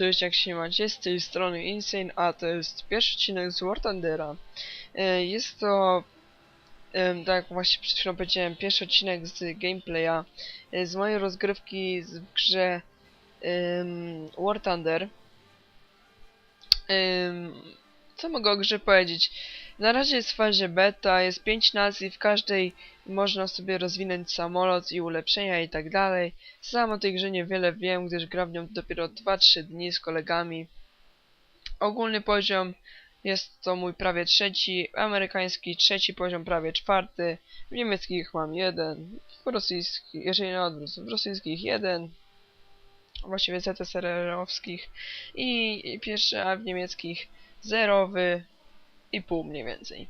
Cześć, jak się macie? Z tej strony Insane, a to jest pierwszy odcinek z War Thundera. E, Jest to, em, tak jak właśnie przed chwilą powiedziałem, pierwszy odcinek z gameplaya e, z mojej rozgrywki w grze War Thunder. Co mogę o grze powiedzieć? Na razie jest w fazie beta, jest 5 nacji, w każdej można sobie rozwinąć samolot i ulepszenia i tak dalej. Sam o tej grze niewiele wiem, gdyż gram w nią dopiero 2-3 dni z kolegami. Ogólny poziom jest to mój prawie trzeci, amerykański trzeci poziom prawie czwarty, w niemieckich mam jeden, w rosyjskich, jeżeli na odwrót, w rosyjskich jeden, właściwie ZSRR-owskich i, i pierwszy, a w niemieckich zerowy i pół mniej więcej.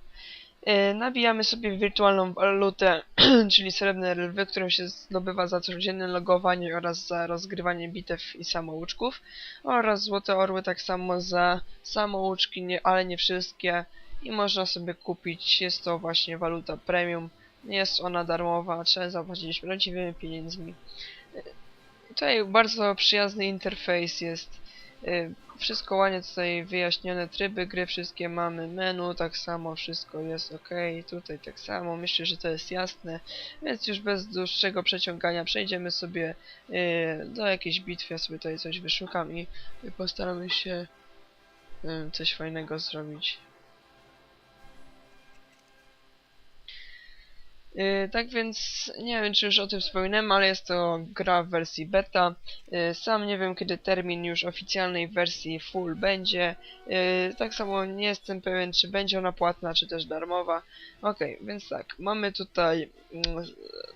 E, Nabijamy sobie wirtualną walutę, czyli srebrne lwy, którą się zdobywa za codzienne logowanie oraz za rozgrywanie bitew i samouczków. Oraz złote orły tak samo za samouczki, nie, ale nie wszystkie. I można sobie kupić, jest to właśnie waluta premium, jest ona darmowa, trzeba zapłacić prawdziwymi pieniędzmi. E, Tutaj bardzo przyjazny interfejs jest, wszystko ładnie tutaj wyjaśnione, tryby gry wszystkie mamy, menu tak samo, wszystko jest ok, tutaj tak samo, myślę, że to jest jasne, więc już bez dłuższego przeciągania przejdziemy sobie yy, do jakiejś bitwy, ja sobie tutaj coś wyszukam i postaramy się coś fajnego zrobić. Tak więc nie wiem czy już o tym wspominałem, ale jest to gra w wersji beta. Yy, sam nie wiem kiedy termin już oficjalnej wersji full będzie. Yy, tak samo nie jestem pewien czy będzie ona płatna czy też darmowa. Okej, więc tak, mamy tutaj mm,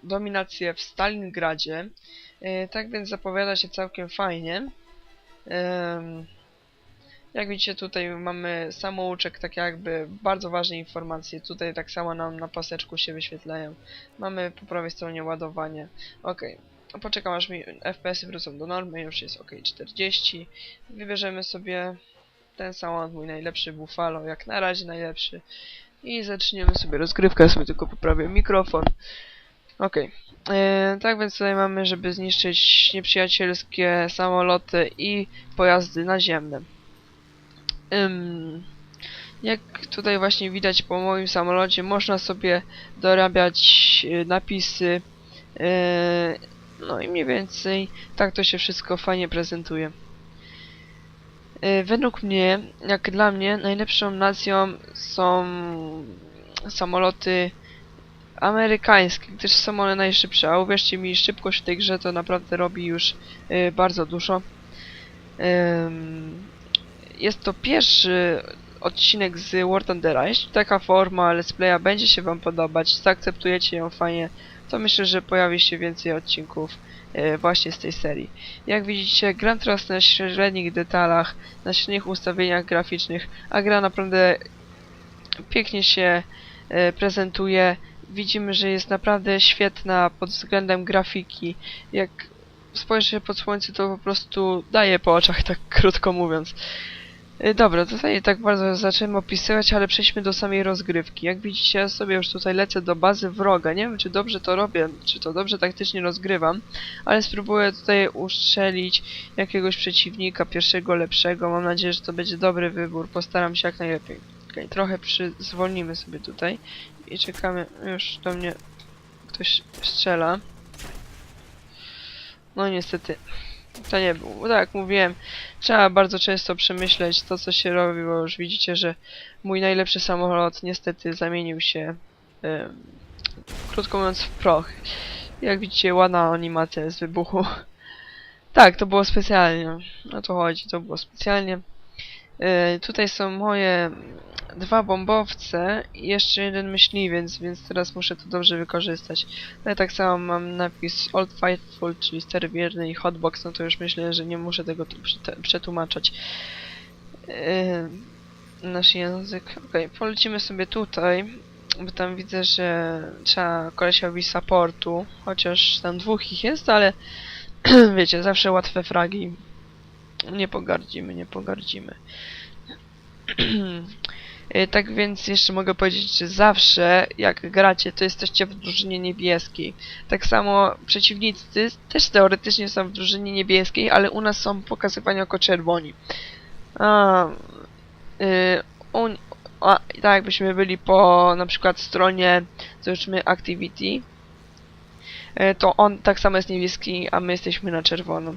dominację w Stalingradzie. Tak więc zapowiada się całkiem fajnie. Jak widzicie tutaj mamy samouczek, tak jakby bardzo ważne informacje. Tutaj tak samo nam na paseczku się wyświetlają. Mamy po prawej stronie ładowanie. Ok, poczekam aż mi FPS-y wrócą do normy, już jest ok 40. Wybierzemy sobie ten samolot, mój najlepszy Buffalo, jak na razie najlepszy. I zaczniemy sobie rozgrywkę, ja sobie tylko poprawię mikrofon. Ok, tak więc tutaj mamy, żeby zniszczyć nieprzyjacielskie samoloty i pojazdy naziemne. Ym, jak tutaj właśnie widać po moim samolocie, można sobie dorabiać y, napisy. y, no i mniej więcej tak to się wszystko fajnie prezentuje. Y, według mnie, jak dla mnie, najlepszą nacją są samoloty amerykańskie, gdyż są one najszybsze, a uwierzcie mi, szybkość w tej grze to naprawdę robi już bardzo dużo. Jest to pierwszy odcinek z War Thundera. Jeśli taka forma let's playa będzie się wam podobać, zaakceptujecie ją fajnie, to myślę, że pojawi się więcej odcinków e, właśnie z tej serii. Jak widzicie, gram teraz na średnich detalach, na średnich ustawieniach graficznych, a gra naprawdę pięknie się e, prezentuje. Widzimy, że jest naprawdę świetna pod względem grafiki. Jak spojrzy pod słońce, to po prostu daje po oczach, tak krótko mówiąc. Y, Dobra, tutaj tak bardzo zacząłem opisywać, ale przejdźmy do samej rozgrywki. Jak widzicie, ja sobie już tutaj lecę do bazy wroga. Nie wiem, czy dobrze to robię, czy to dobrze taktycznie rozgrywam, ale spróbuję tutaj uszczelić jakiegoś przeciwnika, pierwszego, lepszego. Mam nadzieję, że to będzie dobry wybór. Postaram się jak najlepiej. Okej, trochę przy... zwolnimy sobie tutaj i czekamy. Już do mnie ktoś strzela. No niestety, to nie był. Tak jak mówiłem, trzeba bardzo często przemyśleć to, co się robi, bo już widzicie, że mój najlepszy samolot niestety zamienił się, krótko mówiąc, w proch. Jak widzicie, ładna animacja z wybuchu. Tak, to było specjalnie. O to chodzi, to było specjalnie. E, tutaj są moje dwa bombowce i jeszcze jeden myśliwiec, więc teraz muszę to dobrze wykorzystać. No tak samo mam napis Old Faithful, czyli stary wierny i Hotbox, no to już myślę, że nie muszę tego przetłumaczać. Yy, nasz język. Okej, polecimy sobie tutaj, bo tam widzę, że trzeba kolesiowi supportu, chociaż tam dwóch ich jest, ale wiecie, zawsze łatwe fragi. Nie pogardzimy, nie pogardzimy. Y, Tak więc jeszcze mogę powiedzieć, że zawsze jak gracie, to jesteście w drużynie niebieskiej. Tak samo przeciwnicy też teoretycznie są w drużynie niebieskiej, ale u nas są pokazywani jako czerwoni. A, y, a, tak jakbyśmy byli po na przykład stronie, załóżmy Activity, to on tak samo jest niebieski, a my jesteśmy na czerwono.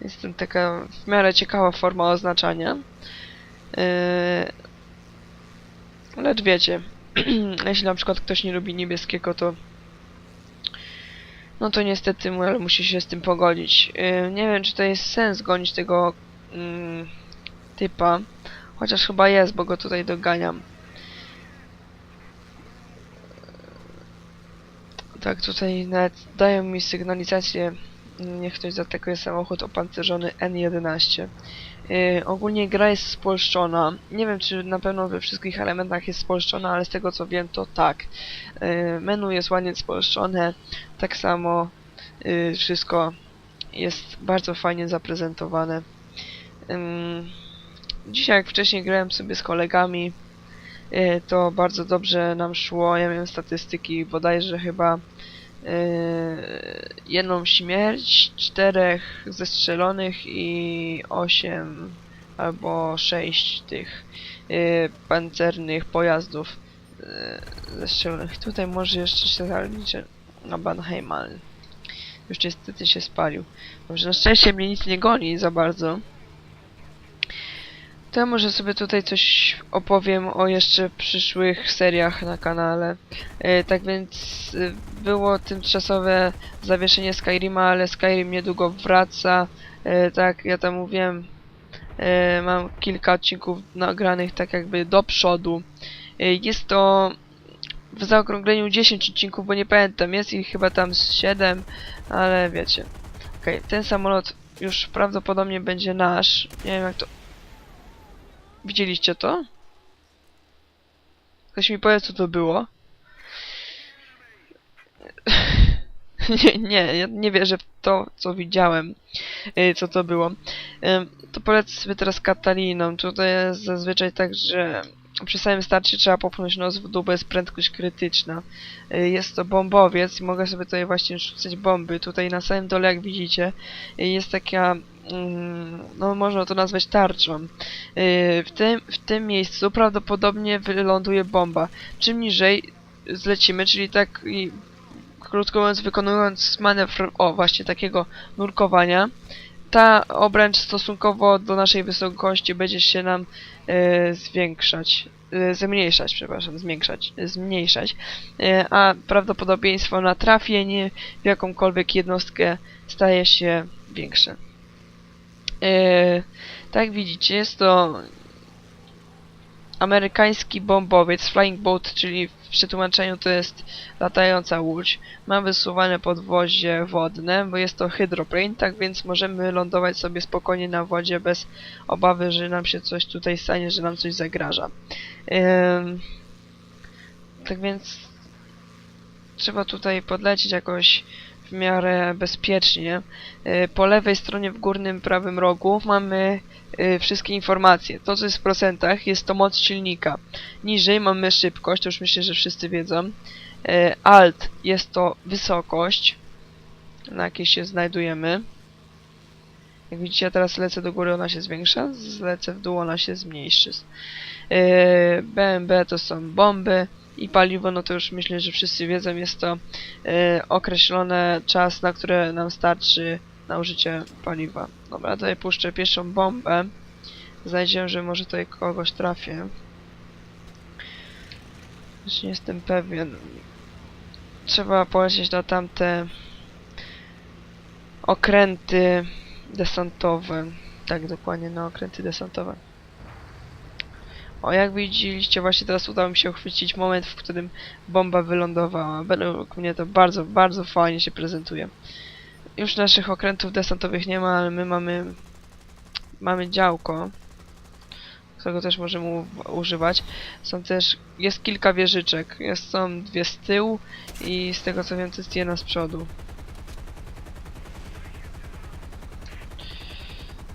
Jest to taka w miarę ciekawa forma oznaczania. Yy, lecz wiecie, jeśli na przykład ktoś nie lubi niebieskiego, to no to niestety mu- ale musi się z tym pogodzić. Yy, nie wiem, czy to jest sens gonić tego mm, typa, chociaż chyba jest, bo go tutaj doganiam. Tak, tutaj nawet dają mi sygnalizację, niech ktoś zaatakuje samochód opancerzony N11. Yy, ogólnie gra jest spolszczona. Nie wiem, czy na pewno we wszystkich elementach jest spolszczona, ale z tego co wiem, to tak. Yy, menu jest ładnie spolszczone, tak samo yy, wszystko jest bardzo fajnie zaprezentowane. Dzisiaj, jak wcześniej grałem sobie z kolegami, to bardzo dobrze nam szło. Ja miałem statystyki bodajże chyba yy, jedną śmierć, czterech zestrzelonych i osiem albo sześć tych yy, pancernych pojazdów zestrzelonych. Tutaj może jeszcze się zaliczę na Banheim, ale już niestety się spalił. Dobrze, na szczęście mnie nic nie goni za bardzo. To ja może sobie tutaj coś opowiem o jeszcze przyszłych seriach na kanale. E, tak więc e, było tymczasowe zawieszenie Skyrima, ale Skyrim niedługo wraca. E, tak, ja tam mówiłem, e, mam kilka odcinków nagranych tak jakby do przodu. E, jest to w zaokrągleniu 10 odcinków, bo nie pamiętam, jest ich chyba tam z 7, ale wiecie. Okej, ten samolot już prawdopodobnie będzie nasz. Nie wiem jak to... Widzieliście to? Ktoś mi powie co to było? nie, nie, ja nie wierzę w to, co widziałem, y, co to było. To polecę sobie teraz Kataliną. Tutaj jest zazwyczaj tak, że przy samym starcie trzeba popchnąć nos w dół, bo jest prędkość krytyczna. Y, Jest to bombowiec i mogę sobie tutaj właśnie rzucać bomby. Tutaj na samym dole, jak widzicie, y, jest taka, mm, no można to nazwać tarczą. Y, W tym, w tym miejscu prawdopodobnie wyląduje bomba. Czym niżej zlecimy, czyli tak i krótko mówiąc, wykonując manewr, o właśnie takiego nurkowania, ta obręcz stosunkowo do naszej wysokości będzie się nam e, zwiększać, e, zmniejszać, przepraszam, zwiększać, e, zmniejszać, e, a prawdopodobieństwo na trafienie w jakąkolwiek jednostkę staje się większe. E, tak widzicie, jest to amerykański bombowiec, flying boat, czyli w przetłumaczeniu to jest latająca łódź. Ma wysuwane podwozie wodne, bo jest to hydroplane, tak więc możemy lądować sobie spokojnie na wodzie bez obawy, że nam się coś tutaj stanie, że nam coś zagraża. Tak więc trzeba tutaj podlecieć jakoś w miarę bezpiecznie. Y, Po lewej stronie w górnym prawym rogu mamy y, wszystkie informacje. To, co jest w procentach, jest to moc silnika. Niżej mamy szybkość, to już myślę, że wszyscy wiedzą. Y, Alt jest to wysokość, na jakiej się znajdujemy. Jak widzicie, ja teraz lecę do góry, ona się zwiększa, zlecę w dół, ona się zmniejszy. BMB to są bomby i paliwo, no to już myślę, że wszyscy wiedzą, jest to yy, określony czas, na które nam starczy na użycie paliwa. Dobra, tutaj puszczę pierwszą bombę. Znajdziemy, że może tutaj kogoś trafię. Już nie jestem pewien. Trzeba polecieć na tamte okręty desantowe. Tak, dokładnie na okręty desantowe. O, jak widzieliście, właśnie teraz udało mi się uchwycić moment, w którym bomba wylądowała. Według mnie to bardzo, bardzo fajnie się prezentuje. Już naszych okrętów desantowych nie ma, ale my mamy mamy działko, którego też możemy używać. Są też, jest kilka wieżyczek. Jest, są dwie z tyłu i z tego co wiem, to jest jedna z przodu.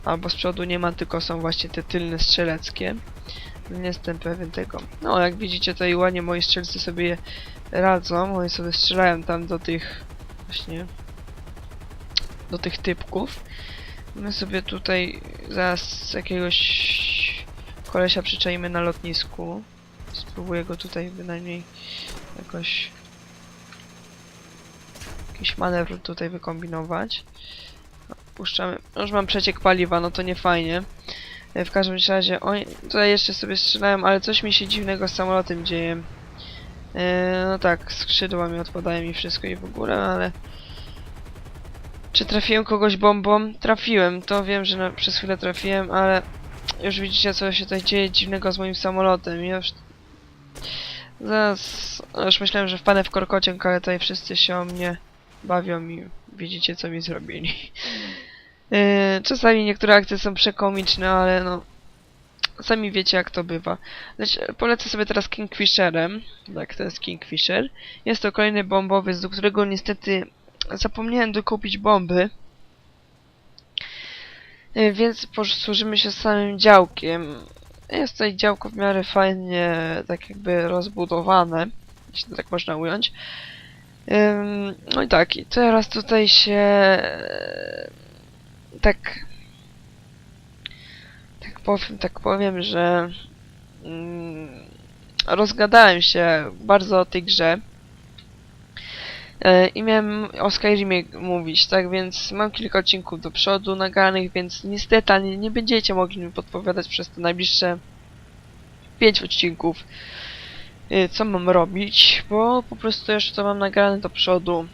Albo z przodu nie ma, tylko są właśnie te tylne strzeleckie. Nie jestem pewien tego. No, jak widzicie, tutaj ładnie moi strzelcy sobie radzą. Oni sobie strzelają tam do tych... Właśnie... Do tych typków. My sobie tutaj zaraz jakiegoś kolesia przyczaimy na lotnisku. Spróbuję go tutaj bynajmniej jakoś... Jakiś manewr tutaj wykombinować. No, Puszczamy. No, Już mam przeciek paliwa, no to nie fajnie. E, W każdym razie, oni tutaj jeszcze sobie strzelają, ale coś mi się dziwnego z samolotem dzieje. E, no tak, skrzydła mi odpadają i wszystko i w ogóle, ale... Czy trafiłem kogoś bombą? Trafiłem, to wiem, że na, przez chwilę trafiłem, ale... Już widzicie, co się tutaj dzieje dziwnego z moim samolotem. Ja już... Zaraz... no Już myślałem, że wpadnę w korkociąg, ale tutaj wszyscy się o mnie bawią i widzicie, co mi zrobili. Yy, czasami niektóre akcje są przekomiczne, ale no... Sami wiecie jak to bywa. Lecz polecę sobie teraz Kingfisherem. Tak, to jest Kingfisher. Jest to kolejny bombowiec, do którego niestety zapomniałem dokupić bomby. Yy, więc posłużymy się samym działkiem. Jest tutaj działko w miarę fajnie, tak jakby rozbudowane, jeśli to tak można ująć. No i tak, i teraz tutaj się tak tak powiem, tak powiem, że mm, rozgadałem się bardzo o tej grze e, i miałem o Skyrimie mówić, tak więc mam kilka odcinków do przodu nagranych, więc niestety nie, nie będziecie mogli mi podpowiadać przez te najbliższe 5 odcinków y, co mam robić, bo po prostu jeszcze to mam nagrane do przodu.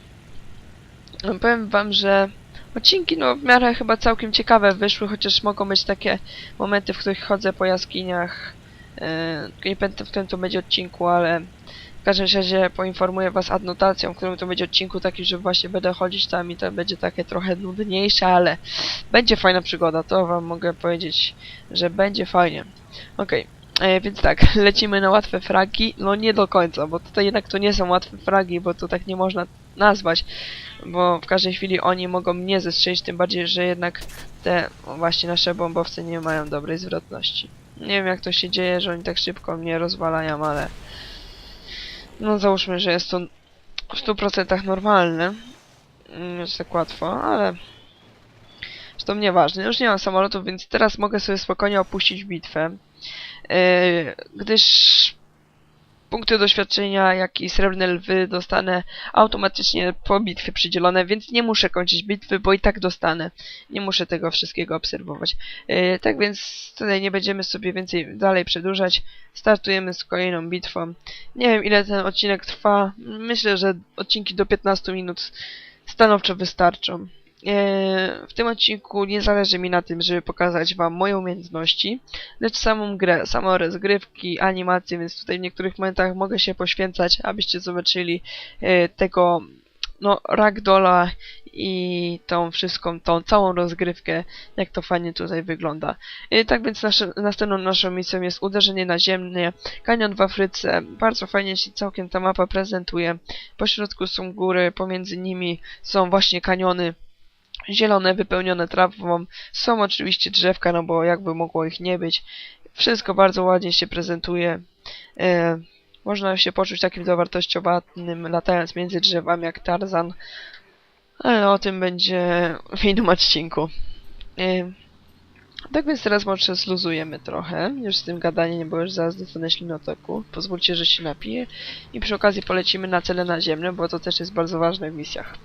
Powiem wam, że odcinki no w miarę chyba całkiem ciekawe wyszły, chociaż mogą być takie momenty, w których chodzę po jaskiniach. Yy, nie pamiętam w którym to będzie odcinku, ale w każdym razie poinformuję was adnotacją, w którym to będzie odcinku takim, że właśnie będę chodzić tam i to będzie takie trochę nudniejsze, ale będzie fajna przygoda, to wam mogę powiedzieć, że będzie fajnie. Okej. E, więc tak, lecimy na łatwe fragi. No nie do końca, bo tutaj jednak to nie są łatwe fragi, bo to tak nie można nazwać. Bo w każdej chwili oni mogą mnie zestrzelić, tym bardziej, że jednak te właśnie nasze bombowce nie mają dobrej zwrotności. Nie wiem jak to się dzieje, że oni tak szybko mnie rozwalają, ale... No załóżmy, że jest to w 100% normalne. Mm, Jest tak łatwo, ale... Zresztą nieważne. Już nie mam samolotów, więc teraz mogę sobie spokojnie opuścić bitwę. Yy, gdyż punkty doświadczenia, jak i srebrne lwy dostanę automatycznie po bitwie przydzielone, więc nie muszę kończyć bitwy, bo i tak dostanę. Nie muszę tego wszystkiego obserwować. Yy, tak więc tutaj nie będziemy sobie więcej dalej przedłużać. Startujemy z kolejną bitwą. Nie wiem ile ten odcinek trwa. Myślę, że odcinki do 15 minut stanowczo wystarczą. E, w tym odcinku nie zależy mi na tym, żeby pokazać wam moje umiejętności, lecz samą grę, samą rozgrywki, animacje, więc tutaj w niektórych momentach mogę się poświęcać, abyście zobaczyli e, tego no, ragdola i tą wszystką, tą całą rozgrywkę, jak to fajnie tutaj wygląda. E, tak więc nasze, następną naszą misją jest uderzenie naziemne, kanion w Afryce, bardzo fajnie się całkiem ta mapa prezentuje, po środku są góry, pomiędzy nimi są właśnie kaniony, zielone, wypełnione trawą. Są oczywiście drzewka, no bo jakby mogło ich nie być. Wszystko bardzo ładnie się prezentuje. E, można się poczuć takim zawartościowanym, latając między drzewami jak Tarzan. Ale o tym będzie w innym odcinku. E, tak więc teraz może zluzujemy trochę, już z tym gadaniem, bo już zaraz dostanę ślinotoku. Pozwólcie, że się napiję. I przy okazji polecimy na cele naziemne, bo to też jest bardzo ważne w misjach.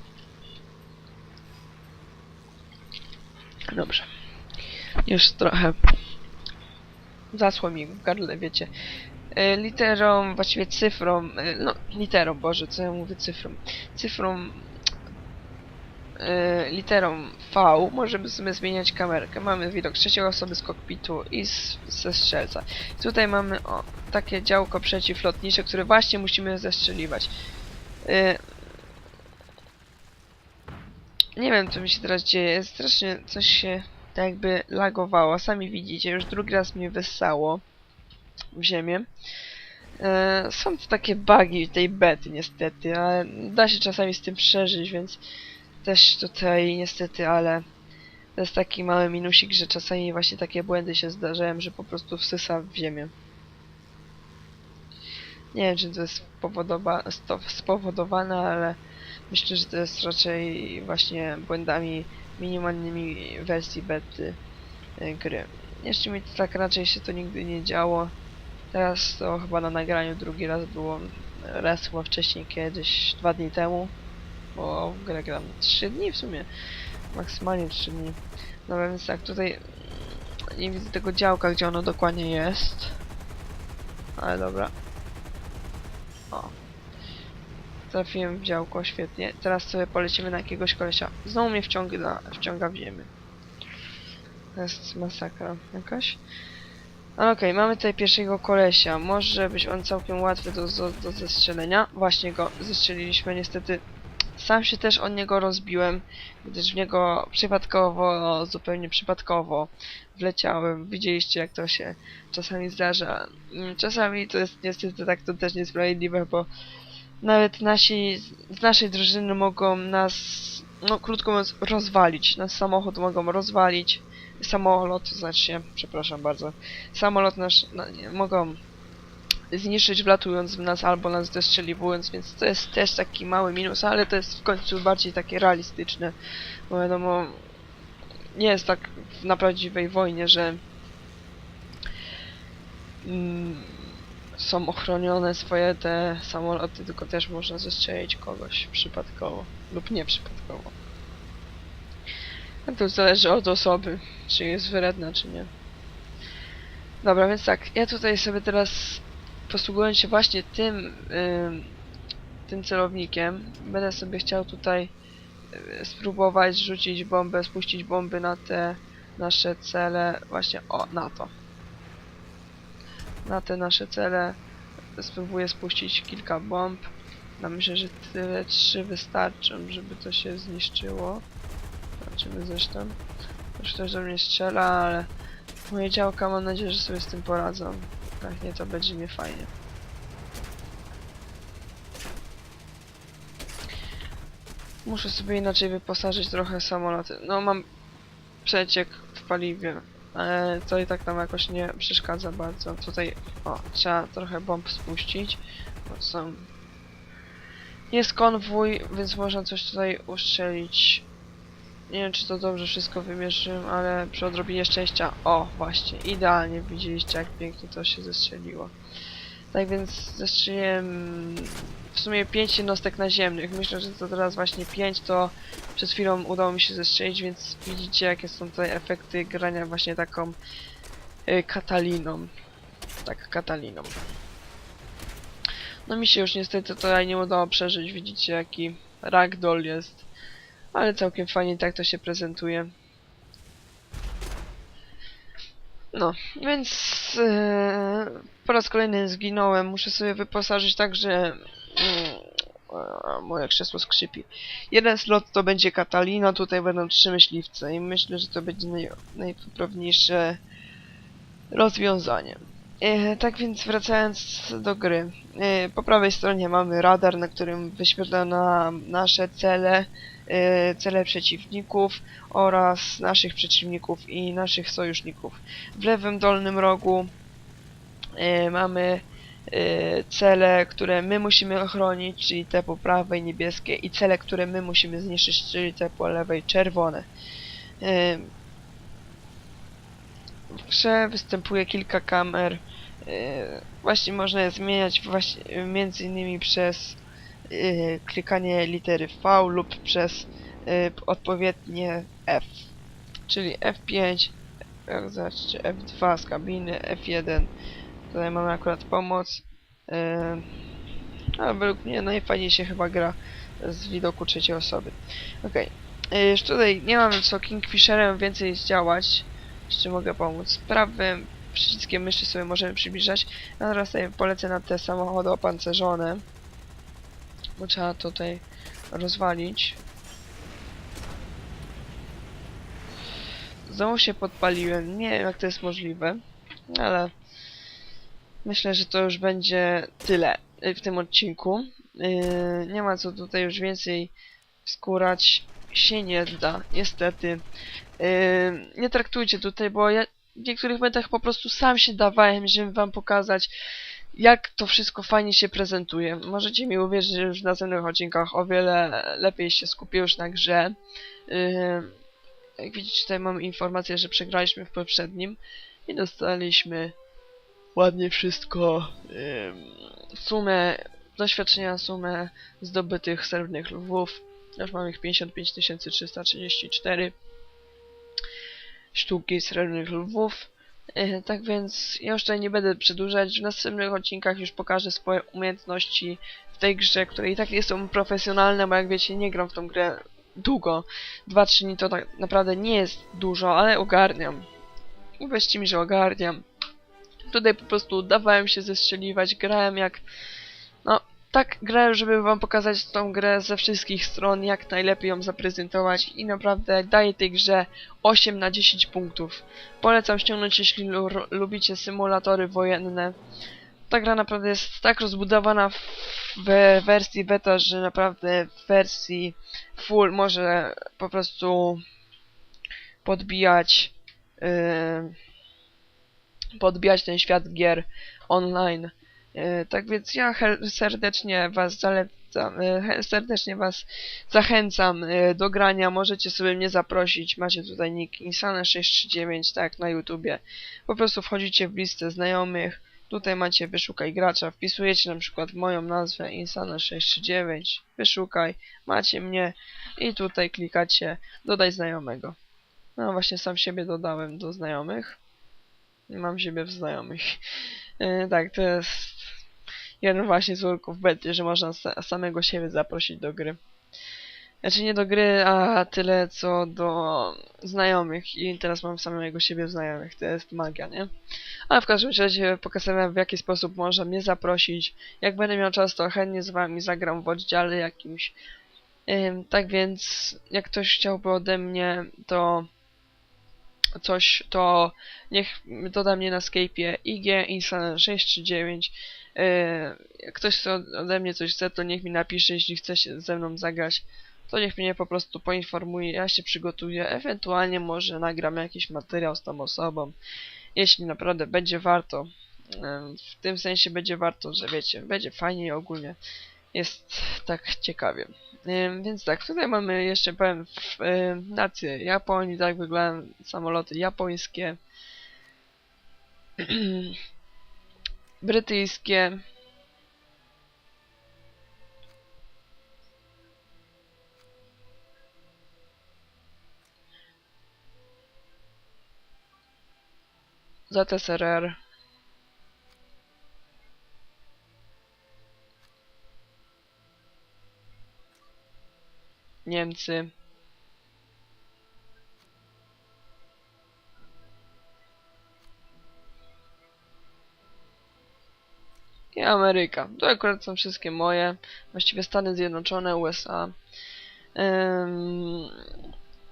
Dobrze. Już trochę zasło mi w gardle, wiecie. E, literą, właściwie cyfrą, e, no literą, Boże, co ja mówię cyfrą. Cyfrą, e, literą V możemy sobie zmieniać kamerkę. Mamy widok trzeciej osoby z kokpitu i z, ze strzelca. Tutaj mamy o, takie działko przeciwlotnicze, które właśnie musimy zestrzeliwać. Nie wiem, co mi się teraz dzieje. Strasznie coś się tak jakby lagowało. Sami widzicie, już drugi raz mnie wyssało w ziemię. E, są to takie bugi tej bety niestety, ale da się czasami z tym przeżyć, więc też tutaj niestety, ale to jest taki mały minusik, że czasami właśnie takie błędy się zdarzają, że po prostu wsysa w ziemię. Nie wiem, czy to jest spowodowane, ale myślę, że to jest raczej właśnie błędami minimalnymi wersji bety y, gry. Jeszcze mi tak raczej się to nigdy nie działo. Teraz to chyba na nagraniu drugi raz było. Raz chyba wcześniej kiedyś, dwa dni temu. Bo w grę gram 3 dni w sumie. Maksymalnie 3 dni. No więc tak, tutaj nie widzę tego działka, gdzie ono dokładnie jest. Ale dobra. O. Trafiłem w działko, świetnie. Teraz sobie polecimy na jakiegoś kolesia. Znowu mnie wciąga, wciąga w ziemię. To jest masakra jakaś. Okej, mamy tutaj pierwszego kolesia. Może być on całkiem łatwy do, do, do zestrzelenia. Właśnie go zestrzeliliśmy, niestety. Sam się też od niego rozbiłem, gdyż w niego przypadkowo, zupełnie przypadkowo wleciałem. Widzieliście jak to się czasami zdarza. Mm, Czasami to jest niestety tak to też niesprawiedliwe, bo nawet nasi z naszej drużyny mogą nas, no krótko mówiąc, rozwalić. Nasz samochód mogą rozwalić. Samolot, znaczy, przepraszam bardzo. Samolot nasz no, nie, mogą zniszczyć wlatując w nas albo nas zestrzeliwując, więc to jest też taki mały minus, ale to jest w końcu bardziej takie realistyczne. Bo wiadomo, nie jest tak na prawdziwej wojnie, że mm, są ochronione swoje te samoloty, tylko też można zestrzelić kogoś przypadkowo lub nie przypadkowo. To zależy od osoby, czy jest wredna, czy nie. Dobra, więc tak, ja tutaj sobie teraz posługując się właśnie tym ym, tym celownikiem, będę sobie chciał tutaj y, spróbować rzucić bombę, spuścić bomby na te nasze cele, właśnie o, na to. Na te nasze cele spróbuję spuścić kilka bomb. No myślę, że tyle trzy wystarczą, żeby to się zniszczyło. Zobaczymy zresztą. Już ktoś do mnie strzela, ale moje działka mam nadzieję, że sobie z tym poradzą. Jak nie, to będzie mi fajnie. Muszę sobie inaczej wyposażyć trochę samoloty. No mam przeciek w paliwie, ale to i tak nam jakoś nie przeszkadza bardzo. Tutaj, o, trzeba trochę bomb spuścić. Bo są... Jest konwój, więc można coś tutaj ustrzelić. Nie wiem, czy to dobrze wszystko wymierzyłem, ale przy odrobinie szczęścia... O, właśnie, idealnie widzieliście, jak pięknie to się zestrzeliło. Tak więc zestrzeliłem w sumie 5 jednostek naziemnych. Myślę, że to teraz właśnie 5 to przed chwilą udało mi się zestrzelić, więc widzicie, jakie są tutaj efekty grania właśnie taką y, Kataliną. Tak, Kataliną. No mi się już niestety tutaj nie udało przeżyć. Widzicie, jaki ragdoll jest. Ale całkiem fajnie tak to się prezentuje. No, więc e, po raz kolejny zginąłem. Muszę sobie wyposażyć tak, że mm, a, moje krzesło skrzypi. Jeden slot to będzie Katalina, tutaj będą trzy myśliwce i myślę, że to będzie naj, najpoprawniejsze rozwiązanie. E, tak więc wracając do gry. E, po prawej stronie mamy radar, na którym wyświetla nam nasze cele, e, cele przeciwników oraz naszych przeciwników i naszych sojuszników. W lewym dolnym rogu e, mamy cele, które my musimy ochronić, czyli te po prawej niebieskie i cele, które my musimy zniszczyć, czyli te po lewej czerwone. E, W grze występuje kilka kamer. e, Właśnie można je zmieniać między innymi przez klikanie litery V lub przez odpowiednie F. Czyli F5, jak zobaczycie F2 z kabiny, F1 Tutaj mamy akurat pomoc. Yy, a według mnie najfajniej się chyba gra z widoku trzeciej osoby. Okej. Okay. Już tutaj nie mamy co Kingfisherem więcej zdziałać. Jeszcze mogę pomóc. Prawym przyciskiem myszy sobie możemy przybliżać. A teraz sobie polecę na te samochody opancerzone. Bo trzeba tutaj rozwalić. Znowu się podpaliłem. Nie wiem jak to jest możliwe. Ale Myślę, że to już będzie tyle y, w tym odcinku. Yy, nie ma co tutaj już więcej skórać. Się nie da, niestety. Yy, nie traktujcie tutaj, bo ja w niektórych momentach po prostu sam się dawałem, żeby wam pokazać. jak to wszystko fajnie się prezentuje. Możecie mi uwierzyć, że już w następnych odcinkach o wiele lepiej się skupię już na grze. Jak widzicie, tutaj mamy informację, że przegraliśmy w poprzednim i dostaliśmy ładnie wszystko, yy, sumę doświadczenia, sumę zdobytych srebrnych lwów. Już mamy ich 55 334 sztuki srebrnych lwów. Tak więc ja już tutaj nie będę przedłużać. W następnych odcinkach już pokażę swoje umiejętności w tej grze, które i tak nie są profesjonalne, bo jak wiecie, nie gram w tą grę długo. 2-3 dni to tak naprawdę nie jest dużo, ale ogarniam. Uwierzcie mi, że ogarniam. Tutaj po prostu dawałem się zestrzeliwać, grałem jak... No, tak grałem, żeby wam pokazać tą grę ze wszystkich stron, jak najlepiej ją zaprezentować i naprawdę daję tej grze 8 na 10 punktów. Polecam ściągnąć, jeśli lubicie symulatory wojenne. Ta gra naprawdę jest tak rozbudowana w, wersji beta, że naprawdę w wersji full może po prostu podbijać yy, podbijać ten świat gier online. E, tak więc ja serdecznie was zalecam, e, serdecznie was zachęcam e, do grania, możecie sobie mnie zaprosić, macie tutaj nick insane639, tak, na YouTubie. Po prostu wchodzicie w listę znajomych, tutaj macie wyszukaj gracza, wpisujecie na przykład moją nazwę insane639, wyszukaj, macie mnie i tutaj klikacie dodaj znajomego. No właśnie sam siebie dodałem do znajomych. Mam siebie w znajomych. tak, to jest jeden właśnie z urków bety, że można samego siebie zaprosić do gry. Znaczy nie do gry, a tyle co do znajomych i teraz mam samego siebie znajomych, to jest magia, nie? Ale w każdym razie pokazałem w jaki sposób można mnie zaprosić. Jak będę miał czas, to chętnie z wami zagram w oddziale jakimś. Ym, tak więc, jak ktoś chciałby ode mnie, to coś, to niech doda mnie na Skype'ie IG Insane639 E, jak ktoś ode mnie coś chce, to niech mi napisze, jeśli chce się ze mną zagrać, to niech mnie po prostu poinformuje, ja się przygotuję, ewentualnie może nagram jakiś materiał z tą osobą, jeśli naprawdę będzie warto, e, w tym sensie będzie warto, że wiecie, będzie fajnie i ogólnie jest tak ciekawie. Więc tak, tutaj mamy jeszcze powiem nację Japonii, tak wyglądają samoloty japońskie. brytyjskie. ZSRR. Niemcy. i Ameryka. To akurat są wszystkie moje, właściwie Stany Zjednoczone, USA.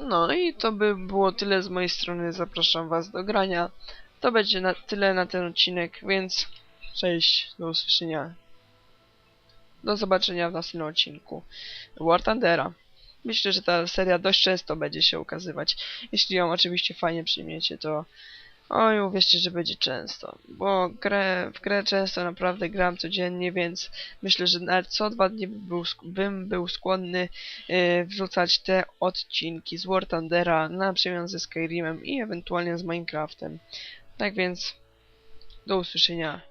no i to by było tyle z mojej strony. Zapraszam Was do grania. To będzie na tyle na ten odcinek, więc cześć, do usłyszenia. Do zobaczenia w następnym odcinku War Thundera. Myślę, że ta seria dość często będzie się ukazywać. Jeśli ją oczywiście fajnie przyjmiecie, to Oj, uwierzcie, że będzie często, bo grę, w grę często naprawdę gram codziennie, więc myślę, że nawet co dwa dni by był, bym był skłonny yy, wrzucać te odcinki z War Thundera na przemian ze Skyrimem i ewentualnie z Minecraftem. Tak więc, do usłyszenia.